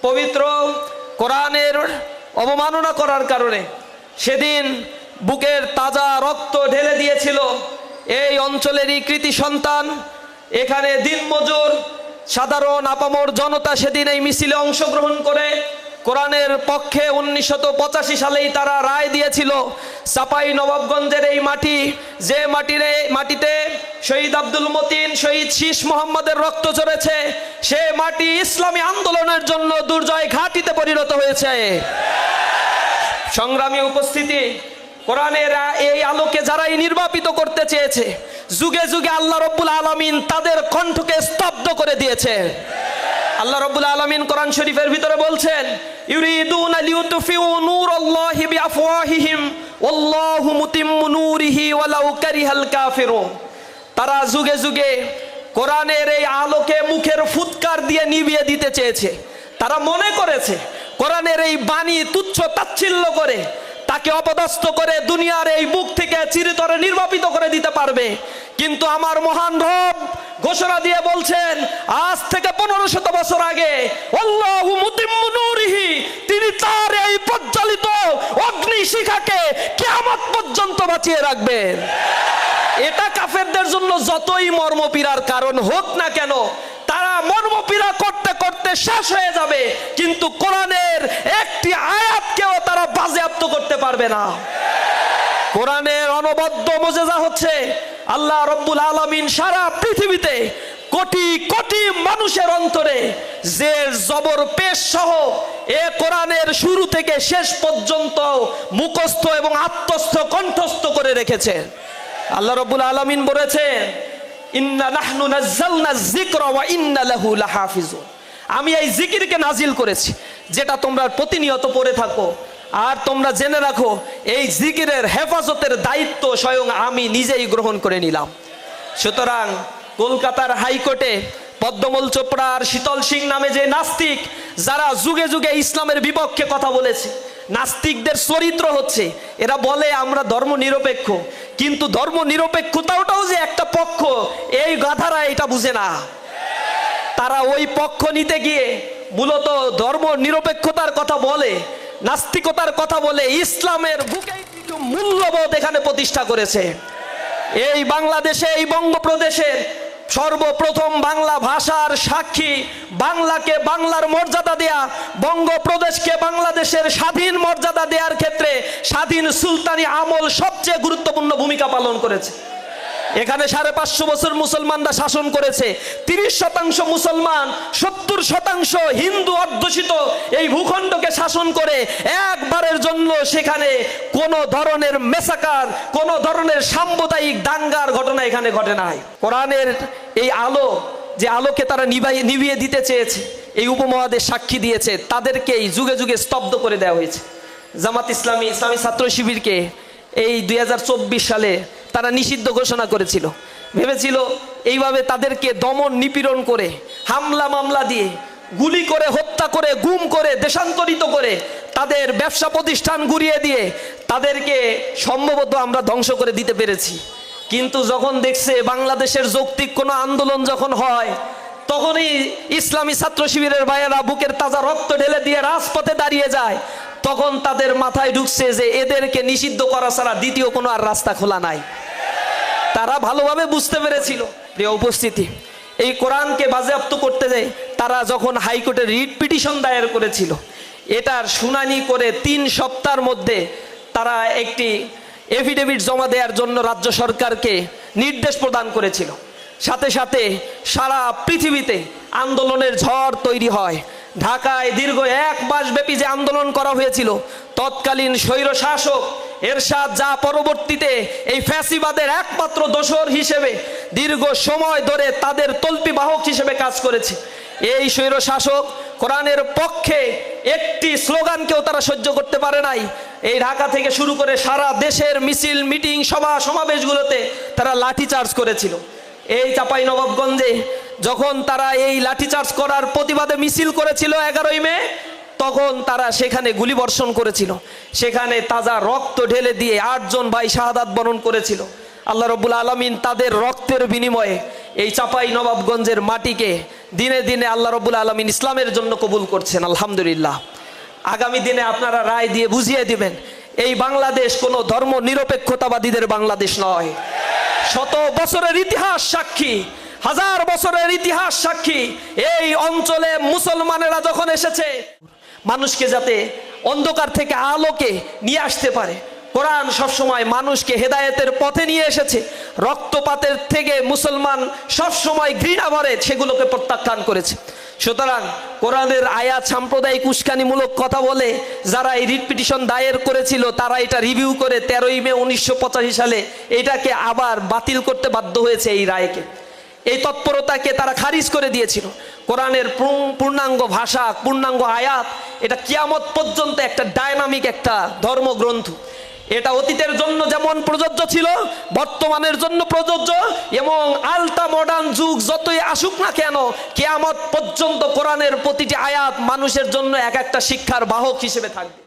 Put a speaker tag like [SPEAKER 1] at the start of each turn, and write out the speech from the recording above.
[SPEAKER 1] পবিত্র কোরআনের অবমাননা করার কারণে সেদিন বুকের তাজা রক্ত ঢেলে দিয়েছিল এই অঞ্চলেরই কৃতি সন্তান। এখানে দিনমজুর, সাধারণ, আপামর জনতা সেদিন এই মিছিলে অংশগ্রহণ করে কোরআনের পক্ষে উনিশশো পঁচাশি সালেই তারা রায় দিয়েছিল চাপাই নবাবগঞ্জের এই মাটি, যে মাটির, মাটিতে শহীদ আব্দুল মতিন, শহীদ শীষ মোহাম্মদের রক্ত ঝরেছে, সে মাটি ইসলামী আন্দোলনের জন্য দুর্জয় ঘাটিতে পরিণত হয়েছে। সংগ্রামী উপস্থিতি, কোরআনের এই আলোকে যারাই নির্বাপিত করতে চেয়েছে, যুগে যুগে আল্লাহ রব্বুল আলমিন তাদের কণ্ঠকে স্তব্ধ করে দিয়েছে। আল্লাহ রব্বুল আলমিন কোরআন শরীফের ভিতরে বলছেন, ইউরিদুন লিউতফিউ নূরাল্লাহি বিআফওয়াহিহিম, ওয়াল্লাহু মুতিম্মু নূরিহি ওয়ালাউ কারিহাল কাফিরুন। তারা যুগে যুগে কোরআনের এই আলোকে মুখের ফুৎকার দিয়ে নিভিয়ে দিতে চেয়েছে। তারা মনে করেছে, কোরআনের এই বাণী তুচ্ছ তাচ্ছিল্য করে, তাকে অপদস্থ করে দুনিয়ার এই বুক থেকে চিরতরে নির্বাপিত করে দিতে পারবে। কিন্তু আমার মহান রব ঘোষণা দিয়ে বলছেন, আজ থেকে পনেরো শত বছর আগে তিনি তার এই প্রজ্বলিত অগ্নি শিখাকে কিয়ামত পর্যন্ত বাঁচিয়ে রাখবেন। এটা কাফেরদের জন্য যতই মর্মপীড়ার কারণ হোক না কেন, তারা মর্মপীড়া করতে করতে শেষ হয়ে যাবে, কিন্তু কোরআনের একটি আয়াতকেও তারা বাজেয়াপ্ত করতে পারবে না। কোরআনের অনবদ্য মজেজা হচ্ছে আল্লাহ রব্বুল আলমিন সারা পৃথিবীতে কোটি কোটি মানুষের অন্তরে যে জবর, পেশ সহ এ কোরআনের শুরু থেকে শেষ পর্যন্ত মুখস্থ এবং আত্মস্থ, কণ্ঠস্থ করে রেখেছে। আল্লাহ রব্বুল আলমিন বলেছেন আমি এই জিকিরকে নাজিল করেছি, যেটা তোমরা প্রতিনিয়ত পড়ে থাকো। আর তোমরা জেনে রাখো, এই জিকিরের হেফাজতের দায়িত্ব স্বয়ং আমি নিজেই গ্রহণ করে নিলাম। সুতরাং কলকাতার হাইকোর্টে পদ্মমল চোপড়া আর শীতল সিং নামে যে নাস্তিক, যারা যুগে যুগে ইসলামের বিপক্ষে কথা বলেছে, নাস্তিকদের চরিত্র হচ্ছে, এরা বলে আমরা ধর্ম নিরপেক্ষ কিন্তু ধর্ম নিরপেক্ষতাওটাও যে একটা পক্ষ, এই গাধারা এটা বুঝে না। তারা ওই পক্ষ নিতে গিয়ে মূলত ধর্ম নিরপেক্ষতার কথা বলে নাস্তিকতার কথা বলে ইসলামের বুকে কিছু মূল্যবোধ এখানে প্রতিষ্ঠা করেছে। এই বাংলাদেশে, এই বঙ্গপ্রদেশের সর্বপ্রথম বাংলা ভাষার সাক্ষী, বাংলাকে বাংলার মর্যাদা দেয়া, বঙ্গপ্রদেশকে বাংলাদেশের স্বাধীন মর্যাদা দেওয়ার ক্ষেত্রে স্বাধীন সুলতানি আমল সবচেয়ে গুরুত্বপূর্ণ ভূমিকা পালন করেছে। এখানে সাড়ে পাঁচশো বছর মুসলমানরা শাসন করেছে। তিরিশ শতাংশ মুসলমান, সত্তর শতাংশ হিন্দু অধ্যুষিত এই ভূখণ্ডকে শাসন করে একবারের জন্য সেখানে কোনো ধরনের মেসাকার, কোনো ধরনের সাম্প্রদায়িক দাঙ্গার ঘটনা এখানে ঘটে নাই। কোরআনের এই আলো, যে আলোকে তারা নিভিয়ে দিতে চেয়েছে, এই উপমহাদেশ সাক্ষী দিয়েছে তাদেরকেই যুগে যুগে স্তব্ধ করে দেওয়া হয়েছে। জামাত ইসলামী ইসলামী ছাত্র শিবিরকে এই দুই হাজার চব্বিশ সালে তারা নিষিদ্ধ ঘোষণা করেছিল। ভেবেছিল এইভাবে তাদেরকে দমন নিপীড়ন করে, হামলা মামলা দিয়ে, গুলি করে, হত্যা করে, গুম করে, দেশান্তরিত করে তাদের ব্যবসা প্রতিষ্ঠান গুড়িয়ে দিয়ে তাদেরকে সম্ভবত আমরা ধ্বংস করে দিতে পেরেছি। কিন্তু যখন দেখছে বাংলাদেশের যৌক্তিক কোনো আন্দোলন যখন হয়, তখনই ইসলামী ছাত্র শিবিরের ভাইয়েরা বুকের তাজা রক্ত ঢেলে দিয়ে রাজপথে দাঁড়িয়ে যায়। তখন তাদের মাথায় ঢুকছে যে এদেরকে নিষিদ্ধ করা ছাড়া দ্বিতীয় কোনো আর রাস্তা খোলা নাই। তারা ভালোভাবে বুঝতে পেরেছিল। প্রিয় উপস্থিতি, এই কোরআনকে বাজেয়াপ্ত করতে যায় তারা যখন হাইকোর্টে রিট পিটিশন দায়ের করেছিল, এটার শুনানি করে তিন সপ্তাহের মধ্যে তারা একটি এফিডেভিট জমা দেওয়ার জন্য রাজ্য সরকারকে নির্দেশ প্রদান করেছিল। সাথে সাথে সারা পৃথিবীতে আন্দোলনের ঝড় তৈরি হয়। ঢাকায় দীর্ঘ এক মাস ব্যাপী যে আন্দোলন করা হয়েছিল, তৎকালীন স্বৈর শাসক এরশাদ যা পরবর্তীতে এই ফ্যাসিবাদের একমাত্র দোসর হিসেবে দীর্ঘ সময় ধরে তাদের তল্পি বাহক হিসেবে কাজ করেছে। এই স্বৈর শাসক কোরআনের পক্ষে একটি স্লোগানকেও তারা সহ্য করতে পারে নাই। এই ঢাকা থেকে শুরু করে সারা দেশের মিছিল, মিটিং, সভা, সমাবেশগুলোতে তারা লাঠিচার্জ করেছিল। এই চাপাই নবাবগঞ্জে যখন তারা এই লাঠিচার্জ করার প্রতিবাদে মিছিল করেছিল এগারোই মে, তখন তারা সেখানে গুলি বর্ষণ করেছিল। সেখানে তাজা রক্ত ঢেলে দিয়ে আটজন ভাই শাহাদাত বরণ করেছিল। আল্লাহ রব্বুল আলমিন তাদের রক্তের বিনিময়ে এই চাপাই নবাবগঞ্জের মাটিকে দিনে দিনে আল্লাহ রব্বুল আলমিন ইসলামের জন্য কবুল করছেন, আলহামদুলিল্লাহ। আগামী দিনে আপনারা রায় দিয়ে বুঝিয়ে দিবেন, এই বাংলাদেশ কোনো ধর্ম নিরপেক্ষতাবাদীদের বাংলাদেশ নয়। শত বছরের ইতিহাস সাক্ষী হাজার বছরের ইতিহাস সাক্ষী, এই অঞ্চলে মুসলমানেরা যখন এসেছে, মানুষকে যাতে অন্ধকার থেকে আলোকে নিয়ে আসতে পারে। কোরআন সবসময় মানুষকে হেদায়েতের পথে নিয়ে এসেছে। রক্তপাতের থেকে মুসলমান সবসময় ঘৃণা ভরে সেগুলোকে প্রত্যাখ্যান করেছে। সুতরাং কোরআনের আয়াত সাম্প্রদায়িক উস্কানিমূলক কথা বলে, যারা এই রিট পিটিশন দায়ের করেছিল, তারা এটা রিভিউ করে তেরোই মে উনিশশো পঁচাশি সালে এটাকে আবার বাতিল করতে বাধ্য হয়েছে এই রায়কে। এই তৎপরতাকে তারা খারিজ করে দিয়েছিল। কোরআনের পূর্ণাঙ্গ ভাষা, পূর্ণাঙ্গ আয়াত, এটা কিয়ামত পর্যন্ত একটা ডায়নামিক একটা ধর্মগ্রন্থ। এটা অতীতের জন্য যেমন প্রযোজ্য ছিল, বর্তমানের জন্য প্রযোজ্য, এবং আলটা মডার্ন যুগ যতই আসুক না কেন, কেয়ামত পর্যন্ত কোরআনের প্রতিটি আয়াত মানুষের জন্য এক একটা শিক্ষার বাহক হিসেবে থাকবে।